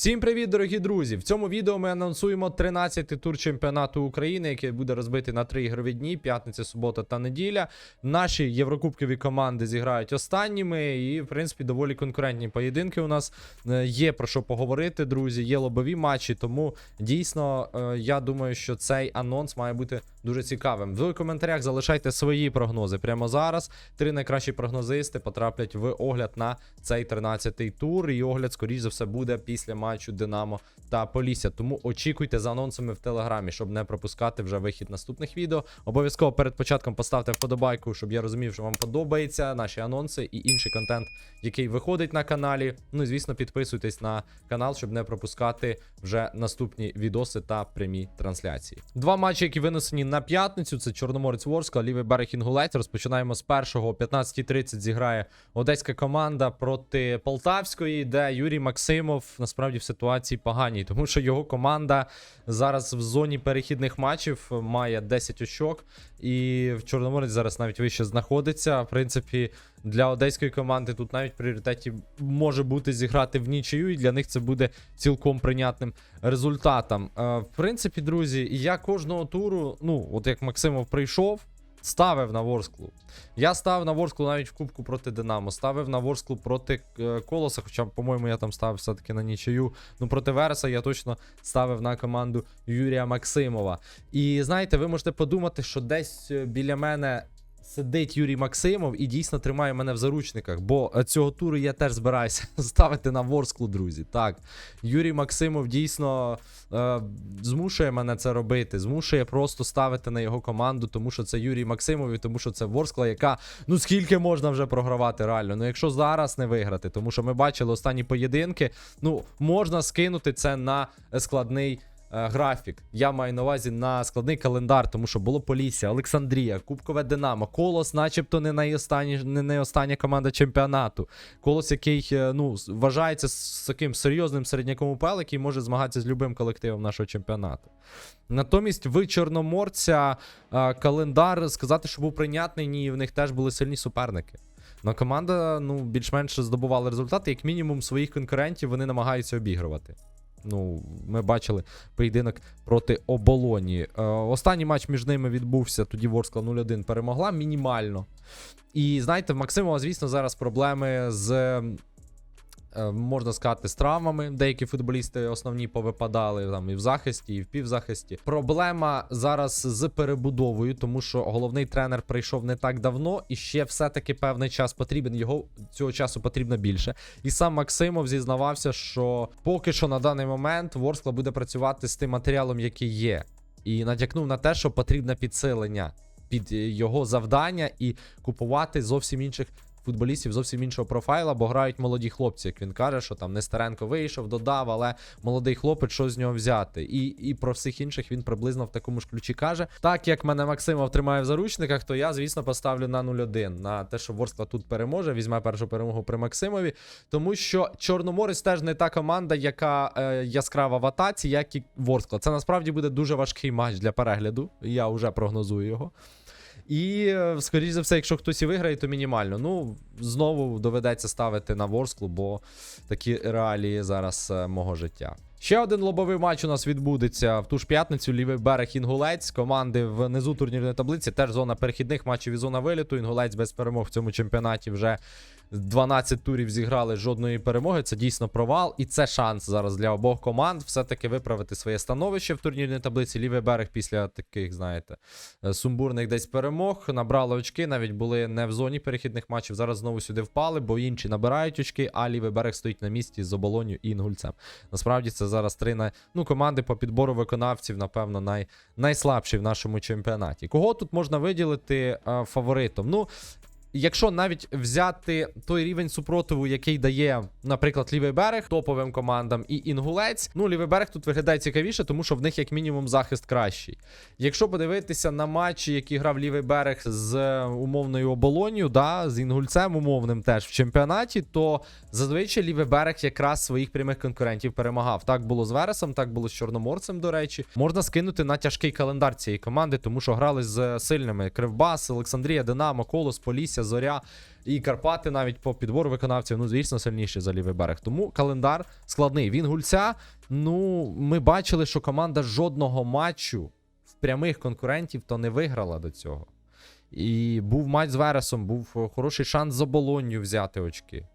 Всім привіт, дорогі друзі! В цьому відео ми анонсуємо 13-й тур чемпіонату України, який буде розбитий на три ігрові дні: п'ятниця, субота та неділя. Наші єврокубкові команди зіграють останніми, і, в принципі, доволі конкурентні поєдинки у нас Е, є про що поговорити, друзі. Є лобові матчі, тому дійсно е, я думаю, що цей анонс має бути дуже цікавим. В коментарях залишайте свої прогнози прямо зараз. Три найкращі прогнозисти потраплять в огляд на цей 13-й тур. І огляд, скоріш за все, буде після матчу Динамо та Полісся. Тому очікуйте за анонсами в телеграмі, щоб не пропускати вже вихід наступних відео. Обов'язково перед початком поставте вподобайку, щоб я розумів, що вам подобається наші анонси і інший контент, який виходить на каналі. Ну і звісно, підписуйтесь на канал, щоб не пропускати вже наступні відоси та прямі трансляції. Два матчі, які винесені на п'ятницю. Це Чорноморець Ворська, лівий берег Інгулець. Розпочинаємо з першого о 15.30 зіграє одеська команда проти Полтавської, де Юрій Максимов насправді в ситуації поганій, тому що його команда зараз в зоні перехідних матчів має 10 очок, і в Чорноморець зараз навіть вище знаходиться. В принципі, для одеської команди тут навіть пріоритеті може бути зіграти в нічию, і для них це буде цілком прийнятним результатом. Е, в принципі, друзі, я кожного туру, ну, от як Максимов прийшов. Ставив на Ворсклу. Я ставив на Ворсклу навіть в кубку проти Динамо. Ставив на Ворсклу проти е, Колоса. Хоча, по-моєму, я там ставив все-таки на нічию. Ну, проти Вереса я точно ставив на команду Юрія Максимова. І знаєте, ви можете подумати, що десь е, біля мене сидить Юрій Максимов і дійсно тримає мене в заручниках. Бо е, цього туру я теж збираюся ставити на Ворсклу, друзі. Так, Юрій Максимов дійсно е, змушує мене це робити. Змушує просто ставити на його команду, тому що це Юрій Максимов і тому що це Ворскла, яка ну скільки можна вже програвати реально. Ну якщо зараз не виграти, тому що ми бачили останні поєдинки, ну можна скинути це на складний. Е, Графік, я маю на увазі на складний календар, тому що було Полісся, Олександрія, Кубкове Динамо, Колос, начебто, не найостанні, не найостання команда чемпіонату. Колос, який е, ну, вважається с- таким серйозним середняком УПЛ, який може змагатися з любим колективом нашого чемпіонату. Натомість в Чорноморця е, календар сказати, що був прийнятний, ні, в них теж були сильні суперники. Но команда ну, більш-менш здобувала результати, як мінімум своїх конкурентів вони намагаються обігрувати. Ну, ми бачили поєдинок проти оболоні. Е, останній матч між ними відбувся. Тоді Ворскла 0-1 перемогла мінімально. І знаєте, в Максимова, звісно, зараз проблеми з. Е, Можна сказати, з травмами. Деякі футболісти основні повипадали там і в захисті, і в півзахисті. Проблема зараз з перебудовою, тому що головний тренер прийшов не так давно, і ще все-таки певний час потрібен. Його цього часу потрібно більше. І сам Максимов зізнавався, що поки що на даний момент Ворскла буде працювати з тим матеріалом, який є. І натякнув на те, що потрібне підсилення під е, його завдання і купувати зовсім інших футболістів, зовсім іншого профайла, бо грають молоді хлопці. Як він каже, що там Нестеренко вийшов, додав, але молодий хлопець, що з нього взяти. І, і про всіх інших він приблизно в такому ж ключі каже. Так як мене Максимов тримає в заручниках, то я, звісно, поставлю на 0-1 на те, що Ворскла тут переможе, візьме першу перемогу при Максимові. Тому що Чорноморець теж не та команда, яка е, яскрава в атаці, як і Ворскла. Це насправді буде дуже важкий матч для перегляду. Я вже прогнозую його. І, е, скоріш за все, якщо хтось і виграє, то мінімально. Ну, знову доведеться ставити на Ворсклу, бо такі реалії зараз е, мого життя. Ще один лобовий матч у нас відбудеться в ту ж п'ятницю. Лівий берег Інгулець. Команди внизу турнірної таблиці. Теж зона перехідних матчів і зона виліту. Інгулець без перемог в цьому чемпіонаті вже 12 турів зіграли жодної перемоги. Це дійсно провал, і це шанс зараз для обох команд все-таки виправити своє становище в турнірній таблиці. Лівий берег після таких, знаєте, е, сумбурних десь перемог набрали очки. Навіть були не в зоні перехідних матчів. Зараз знову сюди впали, бо інші набирають очки, а лівий берег стоїть на місці з оболоню і інгульцем. Насправді це зараз три на... ну, команди по підбору виконавців, напевно, най... найслабші в нашому чемпіонаті. Кого тут можна виділити е, фаворитом? Ну, Якщо навіть взяти той рівень супротиву, який дає, наприклад, лівий берег топовим командам і інгулець, ну лівий берег тут виглядає цікавіше, тому що в них як мінімум захист кращий. Якщо подивитися на матчі, які грав лівий берег з е, умовною оболонію, да, з інгульцем умовним теж в чемпіонаті, то зазвичай лівий берег якраз своїх прямих конкурентів перемагав. Так було з Вересом, так було з Чорноморцем, до речі. Можна скинути на тяжкий календар цієї команди, тому що грали з сильними Кривбас, Олександрія, Динамо, Колос, Полісся. Полісся, Зоря і Карпати навіть по підбору виконавців, ну, звісно, сильніші за лівий берег. Тому календар складний. Він гульця. Ну, ми бачили, що команда жодного матчу в прямих конкурентів то не виграла до цього. І був матч з Вересом, був хороший шанс з оболонню взяти очки.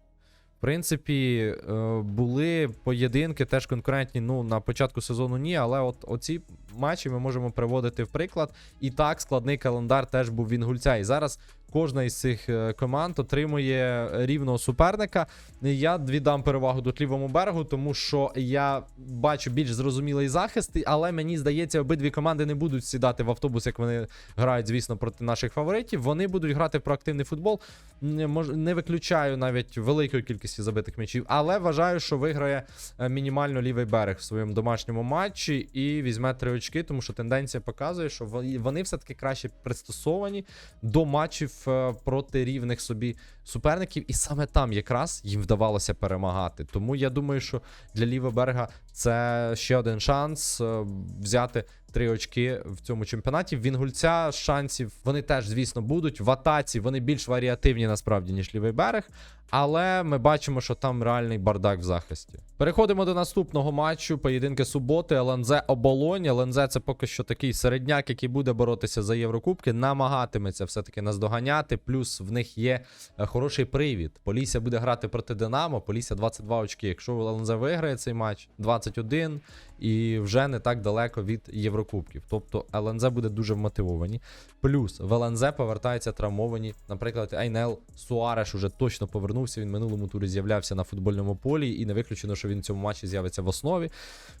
В принципі, е, були поєдинки теж конкурентні. Ну, на початку сезону ні, але от оці матчі ми можемо приводити в приклад. І так, складний календар теж був він гульця. І зараз кожна із цих е, команд отримує рівного суперника. Я віддам перевагу тут лівому берегу, тому що я бачу більш зрозумілий захист, але мені здається, обидві команди не будуть сідати в автобус, як вони грають, звісно, проти наших фаворитів. Вони будуть грати в проактивний футбол. Не виключаю навіть великої кількості забитих м'ячів, але вважаю, що виграє е, мінімально лівий берег в своєму домашньому матчі і візьме три очки, тому що тенденція показує, що вони- все-таки краще пристосовані до матчів проти рівних собі суперників, і саме там якраз їм вдавалося перемагати. Тому я думаю, що для лівого берега це ще один шанс е, взяти три очки в цьому чемпіонаті. В Вінгульця шансів вони теж, звісно, будуть. В атаці вони більш варіативні насправді, ніж лівий берег. Але ми бачимо, що там реальний бардак в захисті. Переходимо до наступного матчу. Поєдинки суботи. ЛНЗ Оболонь. ЛНЗ це поки що такий середняк, який буде боротися за Єврокубки. Намагатиметься все-таки наздоганяти. Плюс в них є е, хороший привід. Полісся буде грати проти Динамо. Полісся 22 очки. Якщо ЛНЗ виграє цей матч, 21 і вже не так далеко від Єврокубків. Тобто ЛНЗ буде дуже вмотивовані. Плюс в ЛНЗ повертаються травмовані. Наприклад, Айнел Суареш уже точно повернувся. Він минулому турі з'являвся на футбольному полі, і не виключено, що він в цьому матчі з'явиться в основі.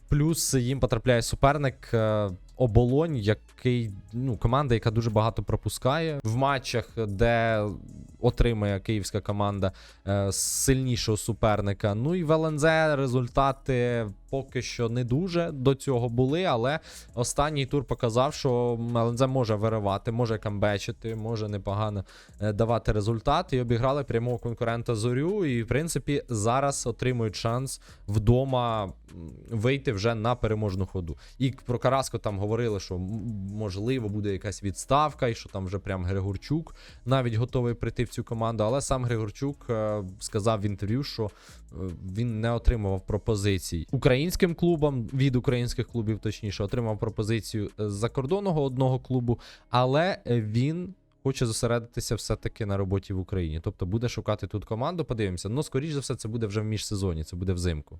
Плюс їм потрапляє суперник е, Оболонь, який ну, команда, яка дуже багато пропускає в матчах, де отримує київська команда е, сильнішого суперника. Ну і в ЛНЗ результати поки що не дуже до цього були, але останній тур показав, що ЛНЗ може виривати, може камбечити, може непогано е, давати результат. І обіграли прямого конкурента зорю. І в принципі зараз отримують шанс вдома вийти вже на переможну ходу. І про Караско там говорили, що можливо буде якась відставка, і що там вже прям Григорчук навіть готовий прийти в цю команду. Але сам Григорчук е, сказав в інтерв'ю, що е, він не отримував пропозицій українським клубам від українських клубів, точніше, отримав пропозицію з закордонного одного клубу, але е, він. Хоче зосередитися все-таки на роботі в Україні. Тобто буде шукати тут команду, подивимося. Ну, скоріш за все, це буде вже в міжсезоні, це буде взимку.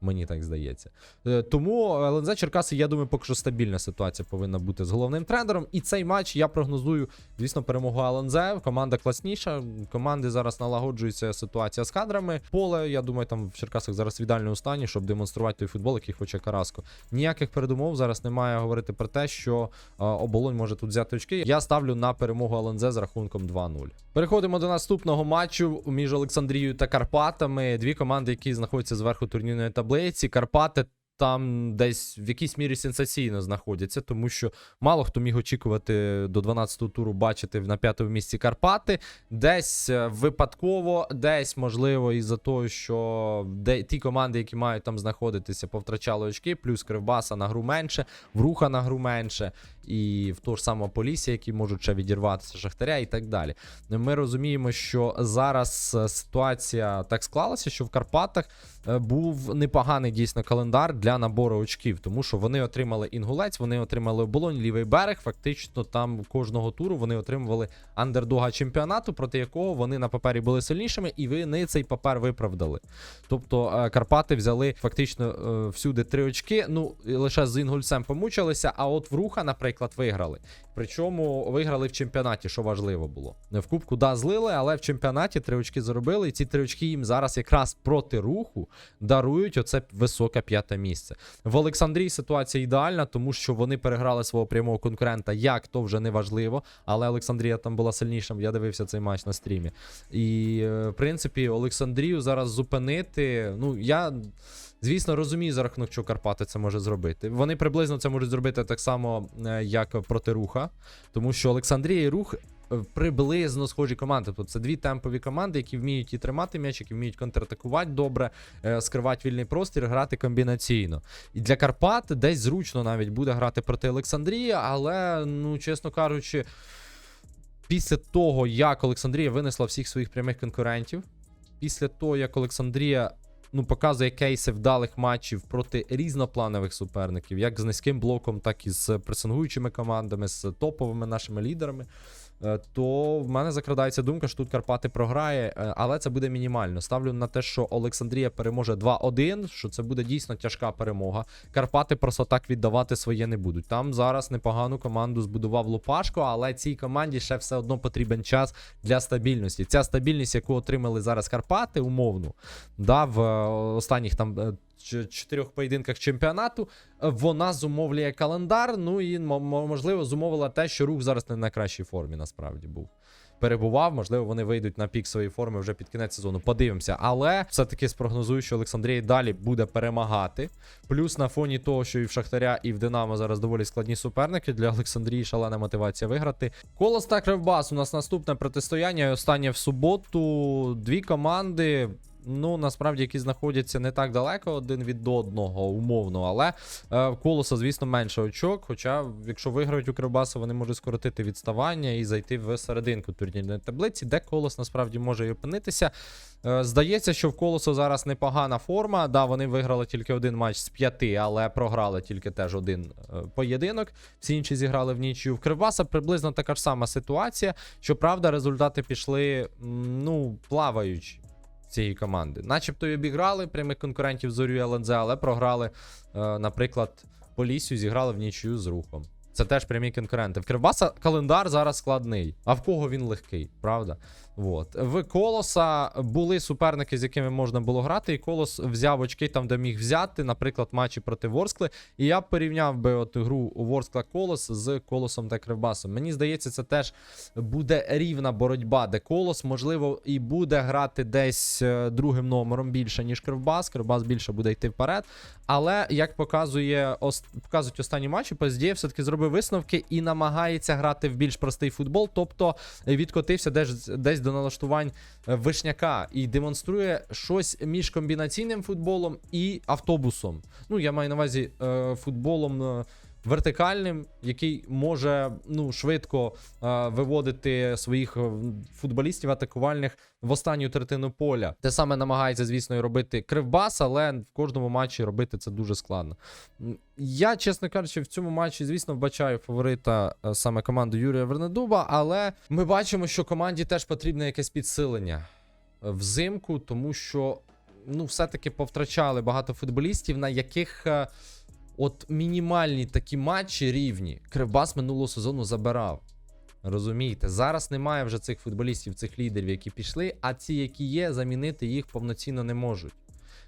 Мені так здається. Е, Тому ЛНЗ Черкаси, я думаю, поки що стабільна ситуація повинна бути з головним тренером. І цей матч я прогнозую, звісно, перемогу ЛНЗ. Команда класніша. Команди зараз налагоджується ситуація з кадрами. Поле, я думаю, там в Черкасах зараз в ідеальному стані, щоб демонструвати той футбол, який хоче Караско. Ніяких передумов зараз немає говорити про те, що е, оболонь може тут взяти очки. Я ставлю на перемогу ЛНЗ з рахунком 2-0. Переходимо до наступного матчу між Олександрією та Карпатами. Дві команди, які знаходяться зверху турнірної таблиці. Карпати там десь в якійсь мірі сенсаційно знаходяться, тому що мало хто міг очікувати до 12-го туру бачити на п'ятому місці Карпати. Десь е, випадково, десь можливо, із-за того, що де ті команди, які мають там знаходитися, повтрачали очки, плюс Кривбаса на гру менше, вруха на гру менше, і в того ж самого Полісся, які можуть ще відірватися Шахтаря і так далі. Ми розуміємо, що зараз е, ситуація так склалася, що в Карпатах е, був непоганий дійсно календар для набору очків, тому що вони отримали інгулець, вони отримали оболонь, лівий берег. Фактично, там кожного туру вони отримували андердога чемпіонату, проти якого вони на папері були сильнішими, і вони цей папер виправдали. Тобто е, Карпати взяли фактично всюди три очки. Ну лише з інгульцем помучилися. А от в Руха, наприклад, виграли. Причому виграли в чемпіонаті, що важливо було. Не в кубку да злили, але в чемпіонаті три очки заробили. І ці три очки їм зараз якраз проти руху дарують оце високе п'яте місце. В Олександрії ситуація ідеальна, тому що вони переграли свого прямого конкурента. Як то вже не важливо, але Олександрія там була сильнішим. Я дивився цей матч на стрімі. І е, в принципі, Олександрію зараз зупинити. Ну я. Звісно, розумію, за рахунок чого Карпати це може зробити. Вони приблизно це можуть зробити так само, е, як проти руха, тому що Олександрія і рух е, приблизно схожі команди. Тобто це дві темпові команди, які вміють і тримати м'яч, які вміють контратакувати добре, е, скривати вільний простір, грати комбінаційно. І для Карпат десь зручно навіть буде грати проти Олександрії, але, ну чесно кажучи. після того, як Олександрія винесла всіх своїх прямих конкурентів, після того, як Олександрія ну, показує кейси вдалих матчів проти різнопланових суперників, як з низьким блоком, так і з пресингуючими командами, з топовими нашими лідерами. Е, То в мене закрадається думка, що тут Карпати програє, е, але це буде мінімально. Ставлю на те, що Олександрія переможе 2-1, що це буде дійсно тяжка перемога. Карпати просто так віддавати своє не будуть. Там зараз непогану команду збудував Лупашко, але цій команді ще все одно потрібен час для стабільності. Ця стабільність, яку отримали зараз Карпати, умовно, да, в е, останніх там чотирьох поєдинках чемпіонату, е, вона зумовлює календар. Ну і мо- мо- можливо зумовила те, що рух зараз не в найкращій формі насправді був. Перебував, можливо, вони вийдуть на пік своєї форми вже під кінець сезону. Подивимося. Але все-таки спрогнозую, що Олександрія далі буде перемагати. Плюс на фоні того, що і в Шахтаря, і в Динамо зараз доволі складні суперники. Для Олександрії шалена мотивація виграти. Колос та Кривбас. У нас наступне протистояння. і Останнє в суботу. Дві команди. Ну, насправді, які знаходяться не так далеко один від одного, умовно, але е, в колоса, звісно, менше очок. Хоча, якщо виграють у Кривбаса, вони можуть скоротити відставання і зайти в серединку турнірної таблиці, де колос насправді може і опинитися. Е, Здається, що в колосу зараз непогана форма. Да, вони виграли тільки один матч з п'яти, але програли тільки теж один е, поєдинок. Всі інші зіграли в нічю. В Кривбаса приблизно така ж сама ситуація. Щоправда, результати пішли ну, плаваючи цієї команди. Начебто й обіграли прямих конкурентів Зорю ЛНЗ, але програли, е, наприклад, Полісю, зіграли в нічию з рухом. Це теж прямі конкуренти. В Кривбаса календар зараз складний. А в кого він легкий, правда? От. В Колоса були суперники, з якими можна було грати, і Колос взяв очки там, де міг взяти, наприклад, матчі проти Ворскли. І я порівняв би от гру Ворскла Колос з Колосом та Кривбасом. Мені здається, це теж буде рівна боротьба, де Колос, можливо, і буде грати десь е, другим номером більше, ніж Кривбас. Кривбас більше буде йти вперед. Але як показує показують останні матчі, PSG все-таки зробив висновки і намагається грати в більш простий футбол, тобто відкотився десь, десь до налаштувань е, вишняка і демонструє щось між комбінаційним футболом і автобусом. Ну, я маю на увазі е, футболом. Вертикальним, який може ну швидко е, виводити своїх е, футболістів атакувальних в останню третину поля. Те саме намагається, звісно, і робити Кривбас, але в кожному матчі робити це дуже складно. Я, чесно кажучи, в цьому матчі, звісно, вбачаю фаворита е, саме команду Юрія Вернедуба, але ми бачимо, що команді теж потрібне якесь підсилення е, взимку, тому що ну, все-таки повтрачали багато футболістів, на яких. От мінімальні такі матчі рівні Кривбас минулого сезону забирав. Розумієте, зараз немає вже цих футболістів, цих лідерів, які пішли, а ці, які є, замінити їх повноцінно не можуть.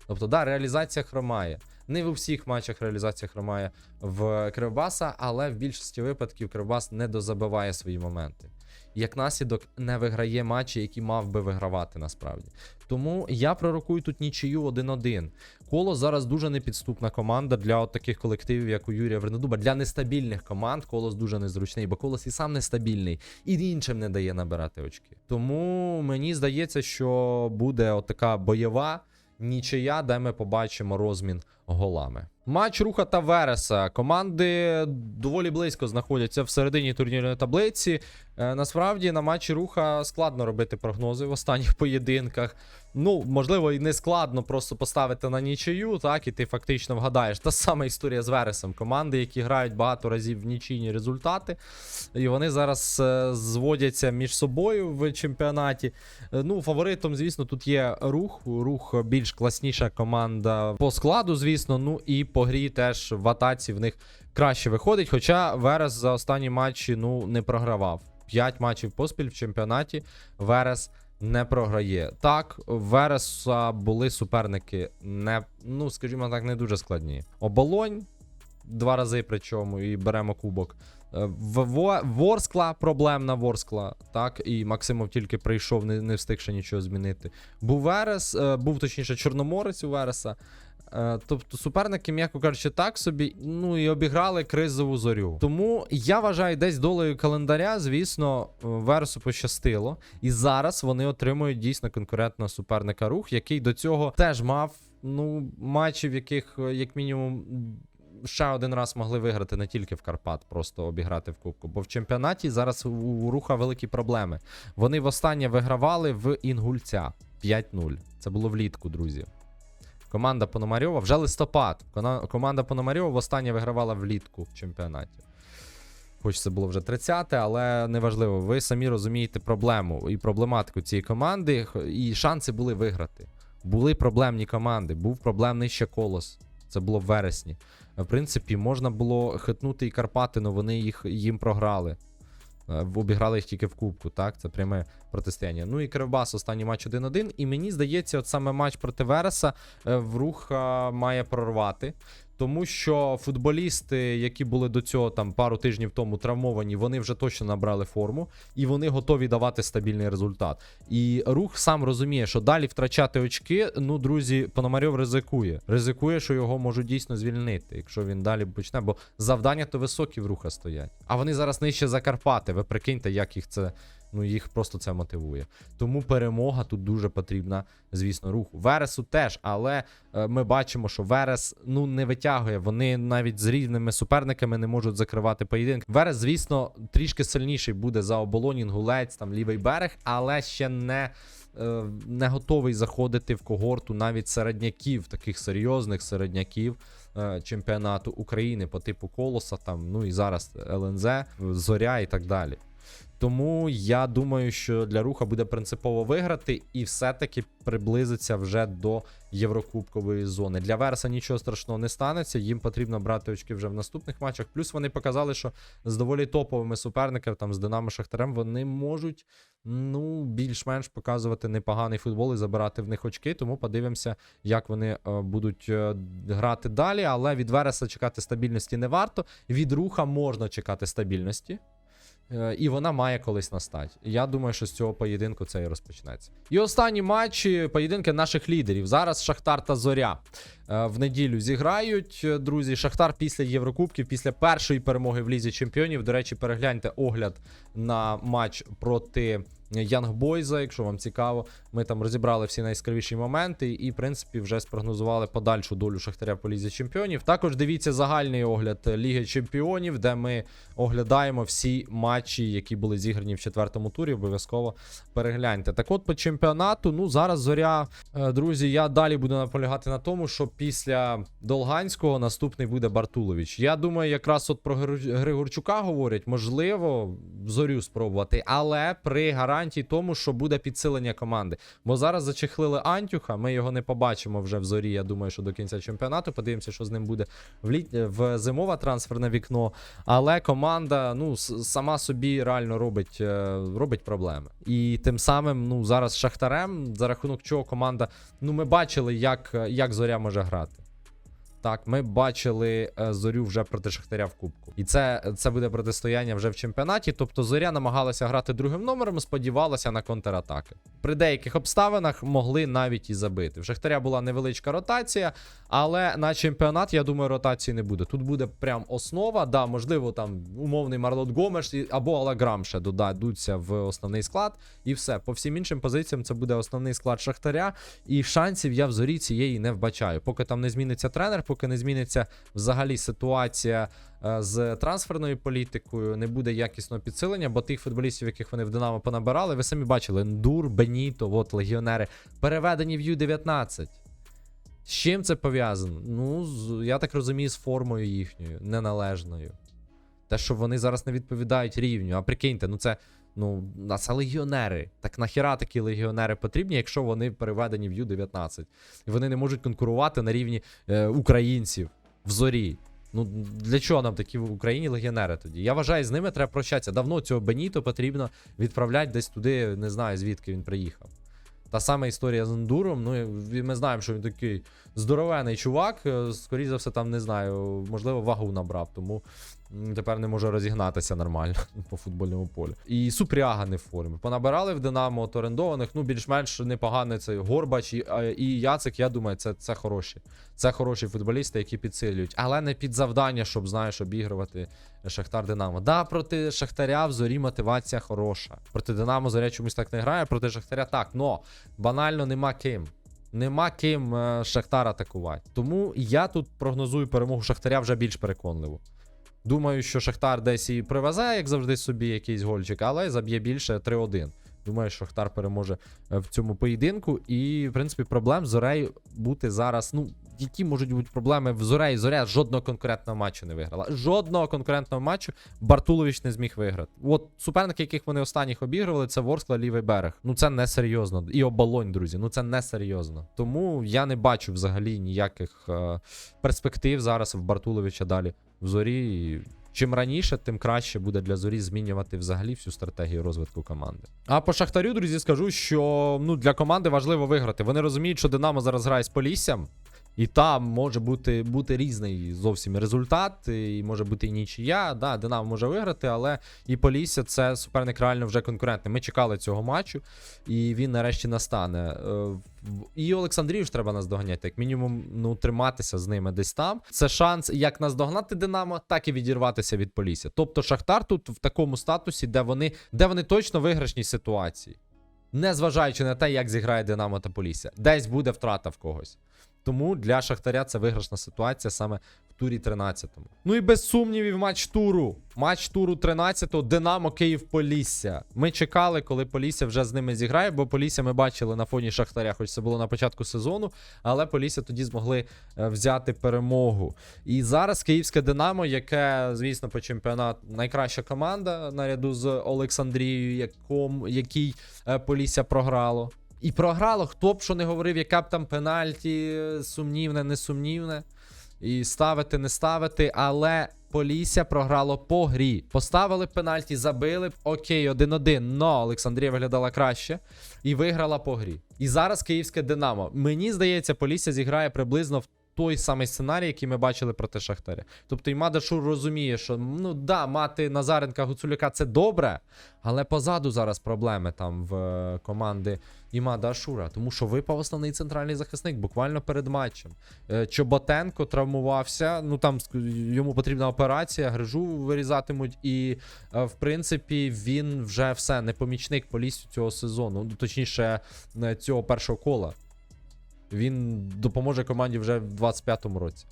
Тобто, да, реалізація хромає. Не в усіх матчах реалізація хромає в Кривбаса, але в більшості випадків Кривбас не дозабиває свої моменти. Як наслідок не виграє матчі, які мав би вигравати насправді. Тому я пророкую тут нічию 1-1. Коло зараз дуже непідступна команда для от таких колективів, як у Юрія Вернедуба. Для нестабільних команд колос дуже незручний, бо колос і сам нестабільний, і іншим не дає набирати очки. Тому мені здається, що буде от така бойова нічия, де ми побачимо розмін голами. Матч Руха та Вереса. Команди доволі близько знаходяться в середині турнірної таблиці. Е, насправді на матчі Руха складно робити прогнози в останніх поєдинках. Ну, можливо, і не складно просто поставити на нічию, так, і ти фактично вгадаєш. Та сама історія з Вересом. Команди, які грають багато разів в нічийні результати, і вони зараз е, зводяться між собою в чемпіонаті. Е, Ну, фаворитом, звісно, тут є рух. Рух більш класніша команда по складу, звісно. Ну і по грі теж в атаці в них краще виходить. Хоча Верес за останні матчі ну, не програвав. П'ять матчів поспіль в чемпіонаті. Верес не програє. Так, Вереса були суперники не, ну, скажімо так, не дуже складні. Оболонь два рази, причому, і беремо кубок. Е, В Ворскла проблемна Ворскла, так, і Максимов тільки прийшов, не, не встиг ще нічого змінити. Був Верес, е, був точніше Чорноморець у Вереса. Е, Тобто суперники, м'яко кажучи, так собі, ну і обіграли кризову зорю. Тому я вважаю, десь долею календаря, звісно, е, Вересу пощастило. І зараз вони отримують дійсно конкурентного суперника рух, який до цього теж мав ну, матчі, яких, е, як мінімум, ще один раз могли виграти не тільки в Карпат, просто обіграти в Кубку. Бо в чемпіонаті зараз у руха великі проблеми. Вони востаннє вигравали в Інгульця 5-0. Це було влітку, друзі. Команда Пономарьова вже листопад. Команда Пономарьова востаннє вигравала влітку в чемпіонаті. Хоч це було вже 30-те, але неважливо. Ви самі розумієте проблему і проблематику цієї команди, і шанси були виграти. Були проблемні команди, був проблемний ще колос. Це було в вересні. В принципі, можна було хитнути і Карпати, але вони їх їм програли. Е, Обіграли їх тільки в Кубку, так? Це пряме протистояння. Ну і Кривбас, останній матч 1-1. І мені здається, от саме матч проти Вереса е, в рух е, має прорвати. Тому що футболісти, які були до цього там пару тижнів тому травмовані, вони вже точно набрали форму і вони готові давати стабільний результат. І рух сам розуміє, що далі втрачати очки. Ну, друзі, Пономарьов ризикує. Ризикує, що його можуть дійсно звільнити, якщо він далі почне. Бо завдання то високі в руха стоять. А вони зараз нижче Закарпати. Ви прикиньте, як їх це. Ну, їх просто це мотивує. Тому перемога тут дуже потрібна, звісно, руху. Вересу теж, але е, ми бачимо, що Верес ну не витягує. Вони навіть з рівними суперниками не можуть закривати поєдинки. Верес, звісно, трішки сильніший буде за оболонь, Інгулець, там лівий берег, але ще не. е, Не готовий заходити в когорту навіть середняків, таких серйозних середняків е, чемпіонату України по типу Колоса, там, ну і зараз ЛНЗ, Зоря і так далі. Тому я думаю, що для руха буде принципово виграти і все-таки приблизиться вже до Єврокубкової зони. Для Верса нічого страшного не станеться. Їм потрібно брати очки вже в наступних матчах. Плюс вони показали, що з доволі топовими суперниками, там з Динамо Шахтарем, вони можуть ну більш-менш показувати непоганий футбол і забирати в них очки. Тому подивимося, як вони е, будуть е, грати далі. Але від Вереса чекати стабільності не варто. Від руха можна чекати стабільності. Е, І вона має колись настати. Я думаю, що з цього поєдинку це і розпочнеться. І останні матчі поєдинки наших лідерів. Зараз Шахтар та Зоря е, в неділю зіграють. Е, Друзі, Шахтар після Єврокубків, після першої перемоги в Лізі Чемпіонів. До речі, перегляньте огляд на матч проти. Янгбойза, якщо вам цікаво, ми там розібрали всі найяскравіші моменти і, в принципі, вже спрогнозували подальшу долю Шахтаря по лізі чемпіонів. Також дивіться загальний огляд Ліги Чемпіонів, де ми оглядаємо всі матчі, які були зіграні в четвертому турі. Обов'язково перегляньте. Так от по чемпіонату, ну зараз зоря, е, друзі, я далі буду наполягати на тому, що після Долганського наступний буде Бартулович. Я думаю, якраз от про Григор- Григорчука говорять, можливо, зорю спробувати, але при гарантії тому, що буде підсилення команди. Бо зараз зачехлили Антюха, ми його не побачимо вже в зорі. Я думаю, що до кінця чемпіонату. Подивимося, що з ним буде в літ... в зимове трансферне вікно. Але команда ну сама собі реально робить, е, робить проблеми. І тим самим, ну зараз Шахтарем, за рахунок чого команда. Ну, ми бачили, як, як зоря може грати. Так, ми бачили е, зорю вже проти Шахтаря в Кубку. І це, це буде протистояння вже в чемпіонаті. Тобто зоря намагалася грати другим номером, сподівалася на контратаки. При деяких обставинах могли навіть і забити. В Шахтаря була невеличка ротація, але на чемпіонат, я думаю, ротації не буде. Тут буде прям основа. Да, можливо, там умовний Марлот Гомеш або Алаграм ще додадуться в основний склад. І все. По всім іншим позиціям це буде основний склад Шахтаря. І шансів я в зорі цієї не вбачаю. Поки там не зміниться тренер, поки не зміниться взагалі ситуація е, з трансферною політикою, не буде якісного підсилення, бо тих футболістів, яких вони в Динамо понабирали, ви самі бачили: Ндур, Беніто, от легіонери, переведені в Ю-19. З чим це пов'язано? Ну, я так розумію, з формою їхньою, неналежною. Те, що вони зараз не відповідають рівню. А прикиньте, ну це. Ну, а це легіонери. Так нахіра такі легіонери потрібні, якщо вони переведені в Ю-19. І вони не можуть конкурувати на рівні е, українців в зорі. Ну для чого нам такі в Україні легіонери тоді? Я вважаю, з ними треба прощатися. Давно цього Беніто потрібно відправляти десь туди, не знаю звідки він приїхав. Та сама історія з Ендуром. Ну, ми знаємо, що він такий здоровений чувак. е, Скоріше за все, там не знаю, можливо, вагу набрав, тому тепер не може розігнатися нормально по футбольному полю. І Супряга не в формі. Понабирали в Динамо от орендованих, ну більш-менш непоганий цей Горбач і, і Яцик, я думаю, це, це хороші. Це хороші футболісти, які підсилюють, але не під завдання, щоб знаєш, обігрувати Шахтар Динамо. Да, проти Шахтаря в зорі мотивація хороша. Проти Динамо зоря чомусь так не грає, проти Шахтаря так. Но банально нема ким. Нема ким е, Шахтар атакувати. Тому я тут прогнозую перемогу Шахтаря вже більш переконливо. Думаю, що Шахтар десь і привезе, як завжди, собі якийсь гольчик, але заб'є більше 3-1. Думаю, що Шахтар переможе е, в цьому поєдинку. І, в принципі, проблем з Зорею бути зараз. Ну, які можуть бути проблеми в Зореї? Зоря жодного конкурентного матчу не виграла. Жодного конкурентного матчу Бартулович не зміг виграти. От суперники, яких вони останніх обігрували, це Ворскла, лівий берег. Ну це не серйозно. І оболонь, друзі. Ну це не серйозно. Тому я не бачу взагалі ніяких е, перспектив зараз в Бартуловича далі в зорі. Чим раніше, тим краще буде для зорі змінювати взагалі всю стратегію розвитку команди. А по Шахтарю, друзі, скажу, що ну для команди важливо виграти. Вони розуміють, що Динамо зараз грає з Поліссям. І там може бути, бути різний зовсім результат, і може бути і нічия. Да, Динамо може виграти, але і Полісся це суперник реально вже конкурентний. Ми чекали цього матчу, і він нарешті настане. Е, І Олександрію ж треба наздоганяти, як мінімум, ну, триматися з ними десь там. Це шанс як наздогнати Динамо, так і відірватися від Полісся. Тобто Шахтар тут в такому статусі, де вони, де вони точно в виграшній ситуації. Незважаючи на те, як зіграє Динамо та Полісся. Десь буде втрата в когось. Тому для Шахтаря це виграшна ситуація саме в турі 13-му. Ну і без сумнівів, матч туру. Матч туру 13-го Динамо Київ Полісся. Ми чекали, коли Полісся вже з ними зіграє, бо Полісся ми бачили на фоні Шахтаря, хоч це було на початку сезону, але Полісся тоді змогли е, взяти перемогу. І зараз київське Динамо, яке, звісно, по чемпіонату найкраща команда наряду з Олександрією, яком, якій е, Полісся програло. І програло, хто б що не говорив, яка б там пенальті, е, сумнівне, несумнівне. І ставити, не ставити, але Полісся програло по грі. Поставили пенальті, забили. Окей, 1-1. Но Олександрія виглядала краще і виграла по грі. І зараз київське Динамо. Мені здається, Полісся зіграє приблизно в той самий сценарій, який ми бачили проти Шахтаря. Тобто Імада Шур розуміє, що ну да, мати Назаренка Гуцуляка це добре, але позаду зараз проблеми там в е, команди Імада Ашура, тому що випав основний центральний захисник буквально перед матчем. Е, Чоботенко травмувався. Ну там йому потрібна операція, грижу вирізатимуть, і е, в принципі він вже все не помічник Поліссю цього сезону, ну точніше цього першого кола. Він допоможе команді вже в 25-му році.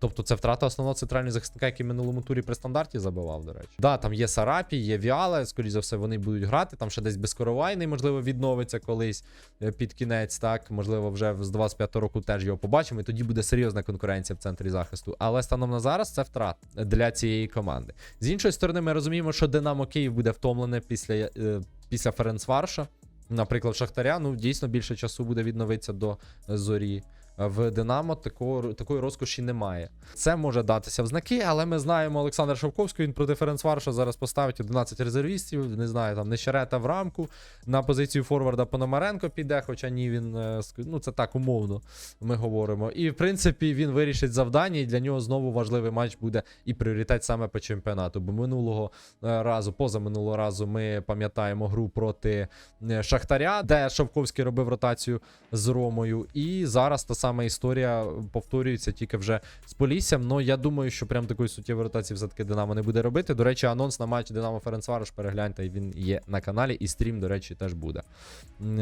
Тобто це втрата основного центрального захисника, який в минулому турі при стандарті забивав, до речі. Да, там є Сарапі, є Віале, скоріш за все, вони будуть грати. Там ще десь безкоровайний, можливо, відновиться колись е, під кінець. Так, можливо, вже з 25-го року теж його побачимо. І тоді буде серйозна конкуренція в центрі захисту. Але станом на зараз це втрат для цієї команди. З іншої сторони, ми розуміємо, що Динамо Київ буде втомлене після, е, після Ференцварша. Наприклад, Шахтаря, ну дійсно більше часу буде відновитися до зорі. В Динамо такого, такої розкоші немає. Це може датися в знаки, але ми знаємо Олександр Шовковський, він проти Ференцварша зараз поставить 11 резервістів. Не знаю, там Нещерета в рамку. На позицію форварда Пономаренко піде, хоча ні, він е, ну це так умовно. Ми говоримо. І в принципі він вирішить завдання, і для нього знову важливий матч буде і пріоритет саме по чемпіонату. Бо минулого е, разу, позаминулого разу, ми пам'ятаємо гру проти е, Шахтаря, де Шовковський робив ротацію з Ромою. І зараз та сама історія повторюється тільки вже з Поліссям. Ну я думаю, що прям такої суттєвої ротації все-таки Динамо не буде робити. До речі, анонс на матч Динамо Ференцварош перегляньте, він є на каналі, і стрім, до речі, теж буде.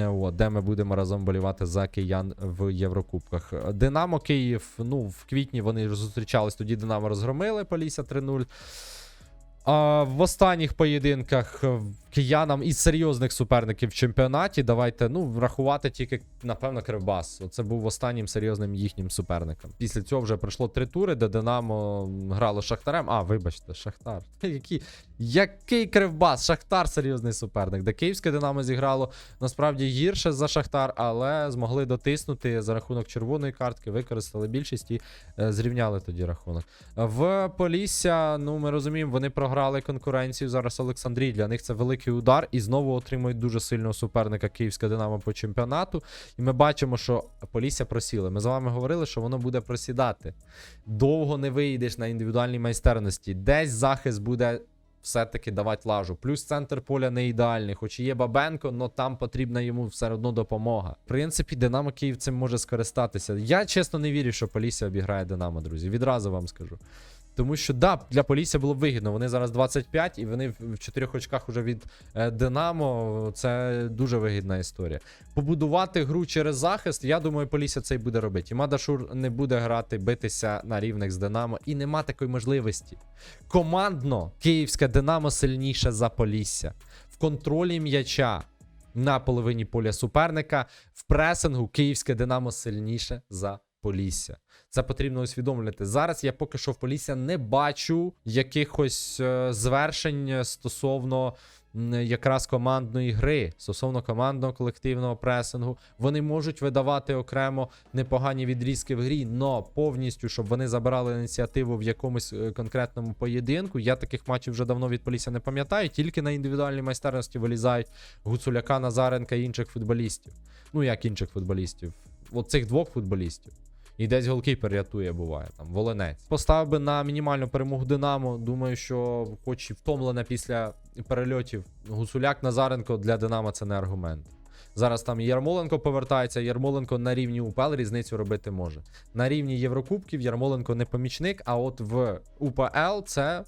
От, де ми будемо разом болівати за киян в Єврокубках. Динамо Київ, ну в квітні вони зустрічались, тоді Динамо розгромили Полісся 3-0. А в останніх поєдинках киянам із серйозних суперників в чемпіонаті давайте ну рахувати тільки напевно Кривбас. Оце був останнім серйозним їхнім суперником. Після цього вже пройшло три тури, де Динамо грало Шахтарем. А, вибачте, Шахтар. Які, який Кривбас? Шахтар серйозний суперник. Де Київське Динамо зіграло насправді гірше за Шахтар, але змогли дотиснути за рахунок червоної картки, використали більшість і е, зрівняли тоді рахунок. В Полісся, ну ми розуміємо, вони програли конкуренцію зараз Олександрії. Для них це великий удар і знову отримують дуже сильного суперника Київська Динамо по чемпіонату. І ми бачимо, що Полісся просіли. Ми з вами говорили, що воно буде просідати. Довго не вийдеш на індивідуальній майстерності. Десь захист буде. Все-таки давати лажу. Плюс центр поля не ідеальний, хоч і є Бабенко, але там потрібна йому все одно допомога. В принципі, Динамо Київ цим може скористатися. Я чесно не вірю, що Полісся обіграє Динамо, друзі. Відразу вам скажу. Тому що да, для Полісся було б вигідно. Вони зараз 25 і вони в- чотирьох очках уже від е, Динамо. Це дуже вигідна історія. Побудувати гру через захист, я думаю, Полісся це і буде робити. І Мадашур не буде грати, битися на рівних з Динамо, і нема такої можливості. Командно київське Динамо сильніше за Полісся. В контролі м'яча на половині поля суперника. В пресингу київське Динамо сильніше за Полісся. Це потрібно усвідомлювати. Зараз я поки що в Полісся не бачу якихось е, звершень стосовно якраз командної гри, стосовно командного колективного пресингу. Вони можуть видавати окремо непогані відрізки в грі, но повністю, щоб вони забирали ініціативу в якомусь е, конкретному поєдинку. Я таких матчів вже давно від Полісся не пам'ятаю. Тільки на індивідуальній майстерності вилізають Гуцуляка, Назаренка і інших футболістів. Ну як інших футболістів? От цих двох футболістів. І десь голкіпер рятує, буває там волинець. Поставив би на мінімальну перемогу Динамо. Думаю, що хоч і втомлене після перельотів Гусуляк Назаренко для Динамо це не аргумент. Зараз там Ярмоленко повертається. Ярмоленко на рівні УПЛ різницю робити може. На рівні Єврокубків Ярмоленко не помічник, а от в УПЛ це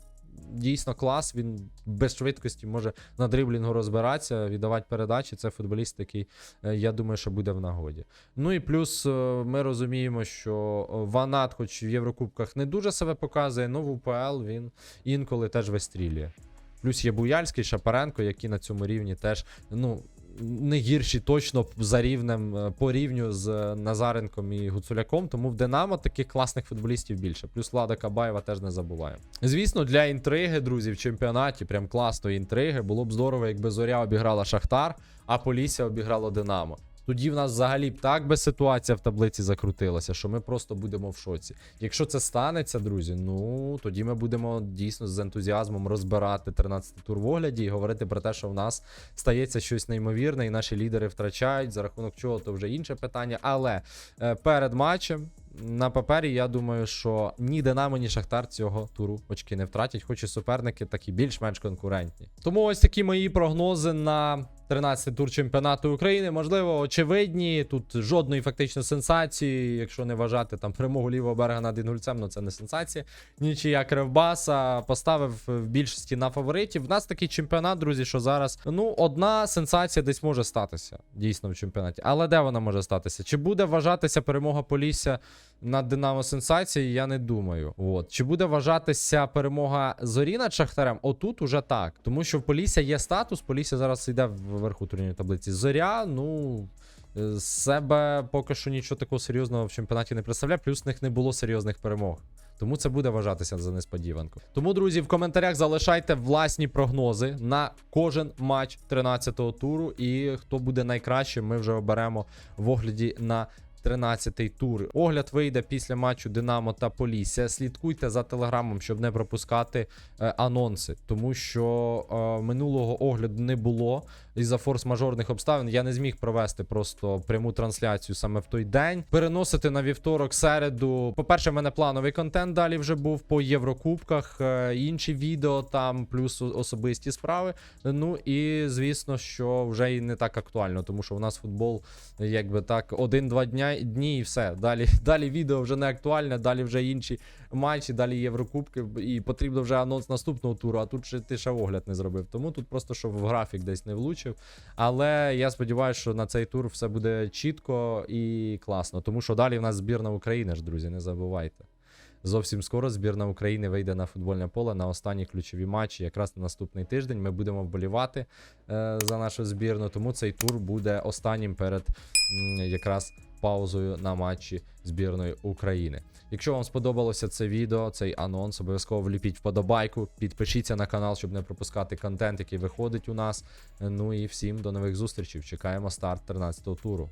дійсно клас. Він без швидкості може на дриблінгу розбиратися, віддавати передачі. Це футболіст, який, е, я думаю, що буде в нагоді. Ну і плюс е, ми розуміємо, що е, Ванат, хоч в Єврокубках не дуже себе показує, але в УПЛ він інколи теж вистрілює. Плюс є Буяльський, Шапаренко, які на цьому рівні теж ну, не гірші точно за рівнем е, по рівню з е, Назаренком і Гуцуляком. Тому в Динамо таких класних футболістів більше. Плюс Лада Кабаєва теж не забуває. Звісно, для інтриги, друзі, в чемпіонаті, прям класної інтриги, було б здорово, якби Зоря обіграла Шахтар, а Полісся обіграла Динамо. Тоді в нас взагалі так би ситуація в таблиці закрутилася, що ми просто будемо в шоці. Якщо це станеться, друзі, ну тоді ми будемо дійсно з ентузіазмом розбирати 13 тур в огляді і говорити про те, що в нас стається щось неймовірне, і наші лідери втрачають. За рахунок чого, то вже інше питання. Але е, перед матчем. На папері я думаю, що ні Динамо, ні Шахтар цього туру очки не втратять, хоч і суперники такі більш-менш конкурентні. Тому ось такі мої прогнози на 13 тур чемпіонату України. Можливо, очевидні. Тут жодної фактично сенсації, якщо не вважати там перемогу лівого берега над інгульцем, ну це не сенсація. Нічия Кривбаса поставив в більшості на фаворитів. В нас такий чемпіонат, друзі, що зараз ну одна сенсація десь може статися дійсно в чемпіонаті. Але де вона може статися? Чи буде вважатися перемога Полісся над Динамо сенсацією? Я не думаю. От чи буде вважатися перемога Зорі над Шахтарем? Отут уже так. Тому що в Полісся є статус. Полісся зараз йде вверху турнірної таблиці. Зоря, ну. е, З себе поки що нічого такого серйозного в чемпіонаті не представляє, плюс в них не було серйозних перемог. Тому це буде вважатися за несподіванку. Тому, друзі, в коментарях залишайте власні прогнози на кожен матч 13-го туру. І хто буде найкращим, ми вже оберемо в огляді на 13-й тур. Огляд вийде після матчу Динамо та Полісся. Слідкуйте за телеграмом, щоб не пропускати е, анонси, тому що е, минулого огляду не було із-за форс-мажорних обставин. Я не зміг провести просто пряму трансляцію саме в той день. Переносити на вівторок, середу. По-перше, в мене плановий контент далі вже був по Єврокубках, е, інші відео там, плюс особисті справи. Ну і звісно, що вже і не так актуально, тому що у нас футбол, якби так, один-два дня дні і все. Далі, далі відео вже не актуальне, далі вже інші матчі, далі Єврокубки, і потрібно вже анонс наступного туру. А тут ще ти ще огляд не зробив. Тому тут просто що в графік десь не влучив. Але я сподіваюся, що на цей тур все буде чітко і класно. Тому що далі в нас збірна України ж, друзі, не забувайте. Зовсім скоро збірна України вийде на футбольне поле на останні ключові матчі. Якраз на наступний тиждень ми будемо вболівати е, за нашу збірну. Тому цей тур буде останнім перед м, якраз паузою на матчі збірної України. Якщо вам сподобалося це відео, цей анонс, обов'язково вліпіть вподобайку, підпишіться на канал, щоб не пропускати контент, який виходить у нас. Ну і всім до нових зустрічей. Чекаємо старт 13-го туру.